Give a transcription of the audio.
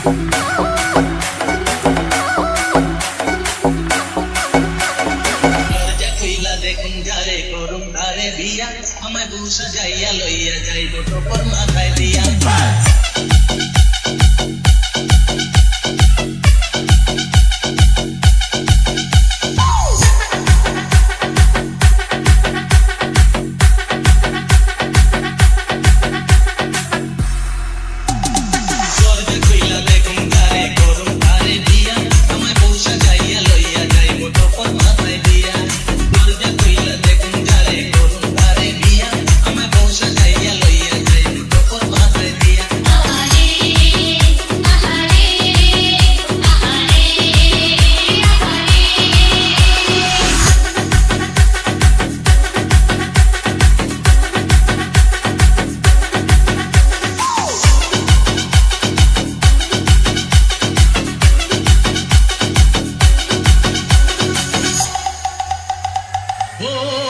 আচ্ছা, বিয়া আমায় বুসা যাইয়া লইয়া যাইব তোর মাথায় দিয়া। Thank you.